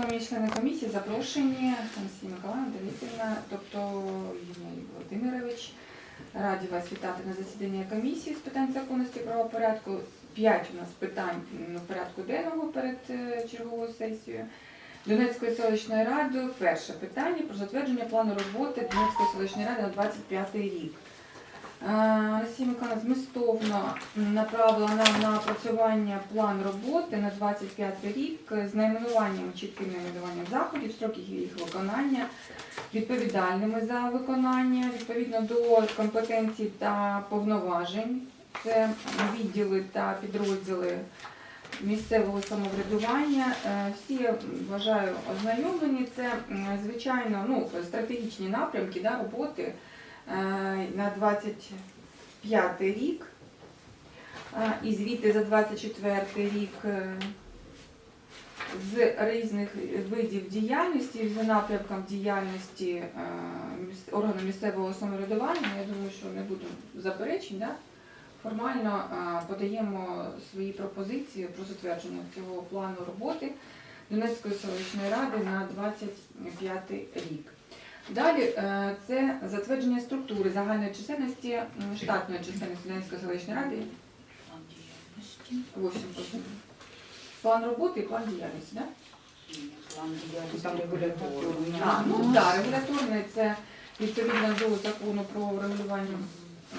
Шановні члени комісії запрошені Анастасія Миколаївна, Давидівна, тобто Євгеній Володимирович. Раді вас вітати на засіданні комісії з питань законності правопорядку. П'ять у нас питань в порядку денного перед е, черговою сесією. Донецької селищної ради перше питання про затвердження плану роботи Донецької селищної ради на 25 рік. Е, Росія Миколаївна змістовно направила нам на опрацювання план роботи на 25 рік з найменуванням, чітким найменуванням заходів, строків їх виконання, відповідальними за виконання, відповідно до компетенцій та повноважень. Це відділи та підрозділи місцевого самоврядування. Е, Всі я вважаю ознайомлені. Це звичайно ну, стратегічні напрямки да, роботи на 25 рік. Е, І звіти за 24 рік е, з різних видів діяльності, за напрямком діяльності е, органу місцевого самоврядування. Я думаю, що не буде заперечень. Да? Формально е, подаємо свої пропозиції про затвердження цього плану роботи Донецької селищної ради на 25 рік. Далі е, це затвердження структури загальної чисельності штатної чисельності Донецької селищної ради. Ось він. План роботи і план діяльності, так? Там регуляторний. А, ну так, регуляторний це відповідно до закону про регулювання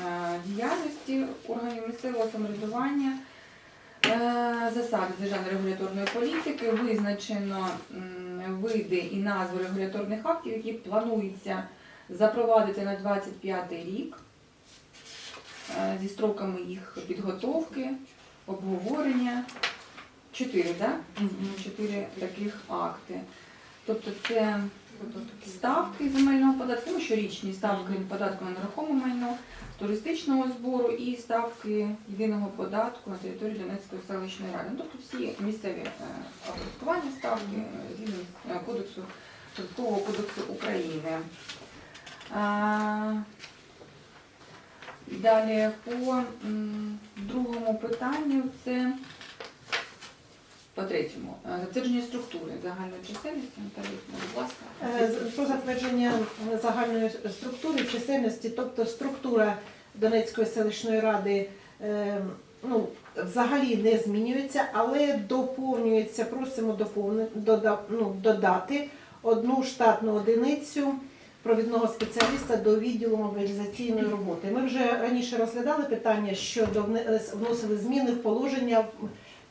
е, діяльності органів місцевого самоврядування. Е, Засади державної регуляторної політики визначено м, види і назви регуляторних актів, які планується запровадити на 25 рік е, зі строками їх підготовки, обговорення. Чотири, так? Чотири таких акти. Тобто це ставки земельного податку, ну, щорічні ставки податку на нерухоме майно, туристичного збору і ставки єдиного податку на території Донецької селищної ради. Ну, тобто всі місцеві е, оподаткування ставки е, згідно з е, кодексу податкового кодексу України. А, Далі по м, другому питанню це по третьому. е, Затвердження структури загальної чисельності. Будь ласка. Е, Про затвердження загальної структури чисельності, тобто структура Донецької селищної ради е, ну, взагалі не змінюється, але доповнюється, просимо доповни- дода- ну, додати одну штатну одиницю провідного спеціаліста до відділу мобілізаційної роботи. Ми вже раніше розглядали питання е, вносили зміни в положення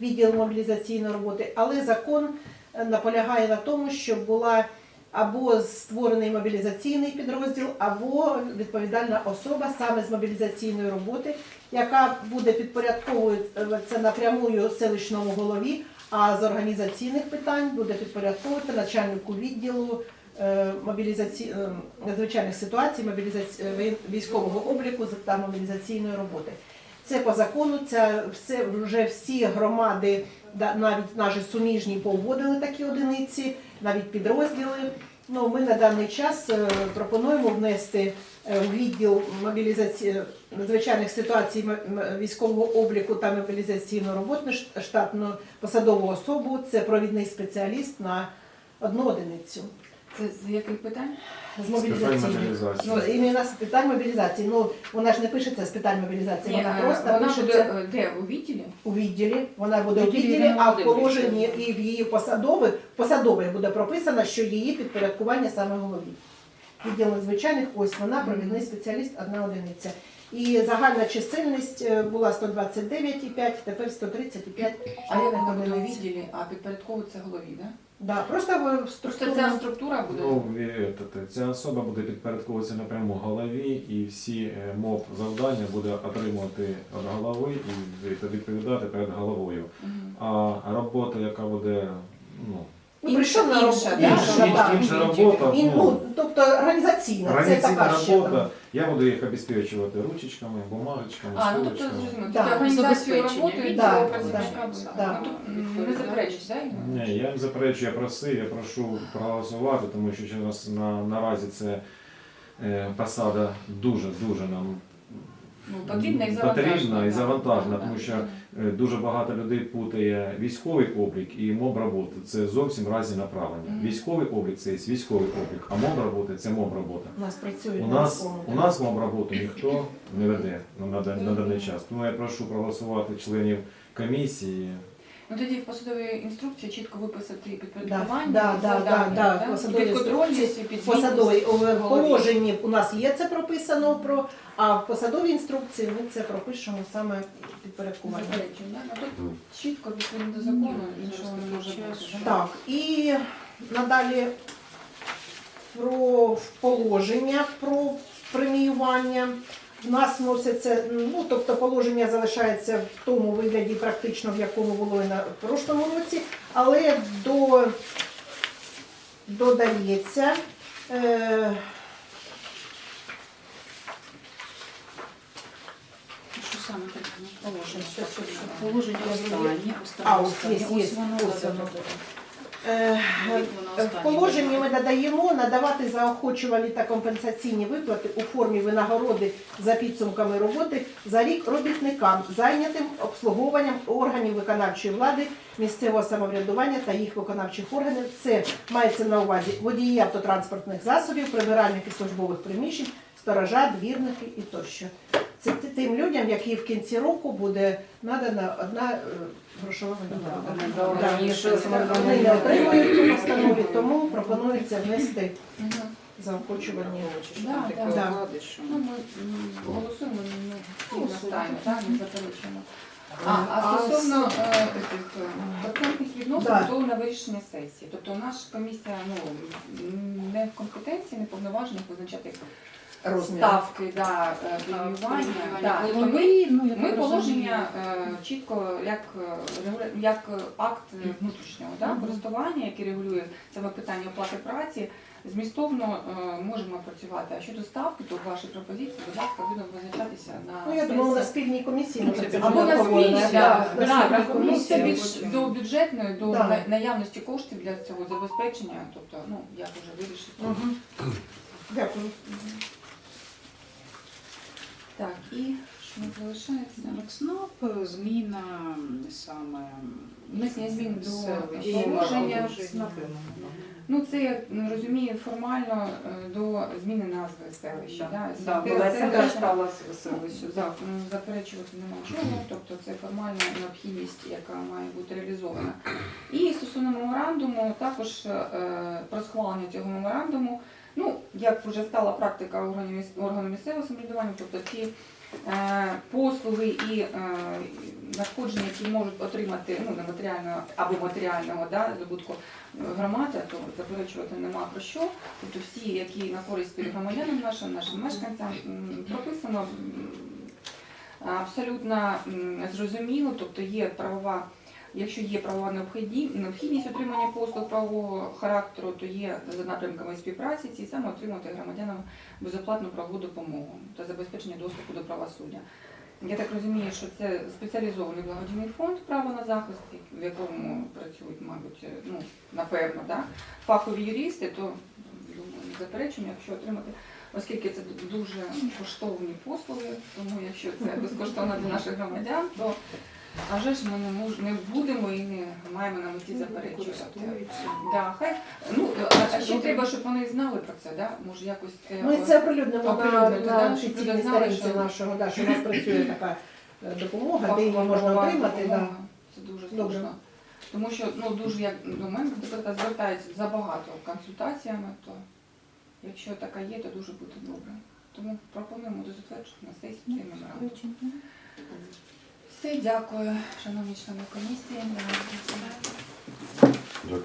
відділ мобілізаційної роботи, але закон е, наполягає на тому, щоб була або створений мобілізаційний підрозділ, або відповідальна особа саме з мобілізаційної роботи, яка буде підпорядковуватися напрямую селищному голові, а з організаційних питань буде підпорядковувати начальнику відділу е, мобілізаці... е, надзвичайних ситуацій, мобілізаці... е, військового обліку та мобілізаційної роботи. Це по закону, це все вже всі громади, навіть наші суміжні погодили такі одиниці, навіть підрозділи. Ну, ми на даний час е, пропонуємо внести е, в відділ мобілізації надзвичайних ситуацій військового обліку та мобілізаційної роботи штатну посадову особу. Це провідний спеціаліст на одну одиницю Це з яких питань? з мобілізації. Ну, іменно з питань мобілізації. Ну, вона ж не пишеться з питань мобілізації, Ні, вона е, просто вона пишеться буде е, де у відділі? у відділі. Вона буде у Відділі а в положенні і в її посадових посадових буде прописано, що її підпорядкування саме голові. Відділ надзвичайних, ось вона, провідний спеціаліст, одна одиниця. І загальна чисельність е, була 129,5, тепер 130,5 А вона буде у відділі, а підпорядковується голові, да? Да, просто в Просто структурно- ця структура буде. Ну, і, та- ця особа буде підпорядковуватися напряму голові, і всі е, мов завдання буде отримувати від голови і від- відповідати перед головою. Мгм. А робота, яка буде, ну, Ну, прийшов на Інша, роботу. да, інша, інша, так. інша робота, Він, ну, ну, тобто організаційна, це організаційна така ще робота, я буду їх обезпечувати ручечками, бумажечками, А, ну тобто стулочками. зрозуміло. Да. Тобто організацію Забезпечення роботи відділу, Да, цього да, працівника буде. да. Ну, тут, Не заперечуєш, так? Ні, я не заперечую, я просив, я прошу проголосувати, тому що зараз на, наразі це е, посада дуже-дуже нам Ну, потрібна і завантажена. потрібна і завантажна, завантажена, тому що е, дуже багато людей путає військовий облік і моб роботи. Це зовсім разні направлення. Військовий облік це є військовий облік, а моб роботи це моб робота. У нас працює У нас, у нас моб роботу ніхто не веде на, на, на даний час. Тому я прошу проголосувати членів комісії. Ну тоді в посадовій інструкції чітко виписати підпорядкування, Да, да, завдання, да, да, посадові підконтрольність, інструкції, підзвітність. Посадові у положенні у нас є це прописано про, а в посадовій інструкції ми це пропишемо саме підпорядкування. Заперечень, да? Ну, тут чітко відповідно до закону, іншого не може бути. Так, і надалі про положення про преміювання. У нас вноситься, ну тобто положення залишається в тому вигляді, практично в якому було і на прошлому році, але до, додається. Е, Що саме таке положення? Щас, щас, щас. Положення останнє. А, ось є, є, ось воно, е, В положенні ми додаємо надавати заохочувальні та компенсаційні виплати у формі винагороди за підсумками роботи за рік робітникам, зайнятим обслуговуванням органів виконавчої влади, місцевого самоврядування та їх виконавчих органів. Це мається на увазі водії автотранспортних засобів, прибиральники службових приміщень, сторожа, двірники і тощо. Це тим людям, які в кінці року буде надана одна е, грошова винагорода. Вони не отримують цю постанові, тому пропонується внести да. що- Ну, ми голосуємо, ну, так, не заперечуємо. А, А а стосовно с- е, е, процентних відносин, Да. то на вирішення сесії. Тобто наша комісія ну, не в компетенції, не повноважена визначати Розмір. ставки да, е, преміювання. преміювання. Да. Голови, ми, ну, я ми так положення е, чітко як, е, регуля- як е, акт е, внутрішнього да, Мгм. користування, який регулює саме питання оплати праці, змістовно е, можемо працювати. А щодо ставки, то ваші пропозиції, будь ласка, будемо визначатися на Ну, я думаю, на сесії. спільній комісії Ну, це Або на обговоримо. спільній, Да, да, на да, спільній ну, це комісії. більш до бюджетної, до Да. на- наявності коштів для цього забезпечення, тобто, ну, як вже вирішити. Мгм. Дякую. Так, і що нас залишається? ЦНАП, зміна саме Внесення змін до селища. положення. Ну, це, я розумію, формально е, до зміни назви селища. Да, Да, Селище- була стала. Так, ну, заперечувати нема чого, тобто це формальна необхідність, яка має бути реалізована. І стосовно меморандуму, також е, про схвалення цього меморандуму, як вже стала практика органів, міс- місцевого самоврядування, тобто ті е, послуги і е, надходження, які можуть отримати ну, нематеріального або матеріального да, здобутку е, громади, то заперечувати нема про що. Тобто всі, які на користь від громадянам нашим, нашим мешканцям, прописано абсолютно зрозуміло, тобто є правова. Якщо є правова необхідні- необхідність отримання послуг правового характеру, то є за напрямками співпраці ці саме отримати громадянам безоплатну правову допомогу та забезпечення доступу до правосуддя. Я так розумію, що це спеціалізований благодійний фонд право на захист, в якому працюють, мабуть, ну напевно, да? фахові юристи, то не якщо отримати, оскільки це дуже коштовні послуги, тому якщо це безкоштовно для наших громадян, то а вже ж ми не мож- не будемо і не маємо на меті заперечувати. Да, хай ну а, а ще треба, щоб вони знали про це, да? Може якось це Ми це оприлюднимо на, Оприлюднити, на да, щоб офіційній знали, сторінці що- нашого, да, що у нас працює така е, допомога, де її можна отримати. Да. допомога. Це дуже Добре. слушно. Тому що ну дуже як до мене депутата звертаються забагато консультаціями, то якщо така є, то дуже буде добре. Тому пропонуємо до затвердження на сесії цей меморандум. Все, дякую, шановні члени комісії.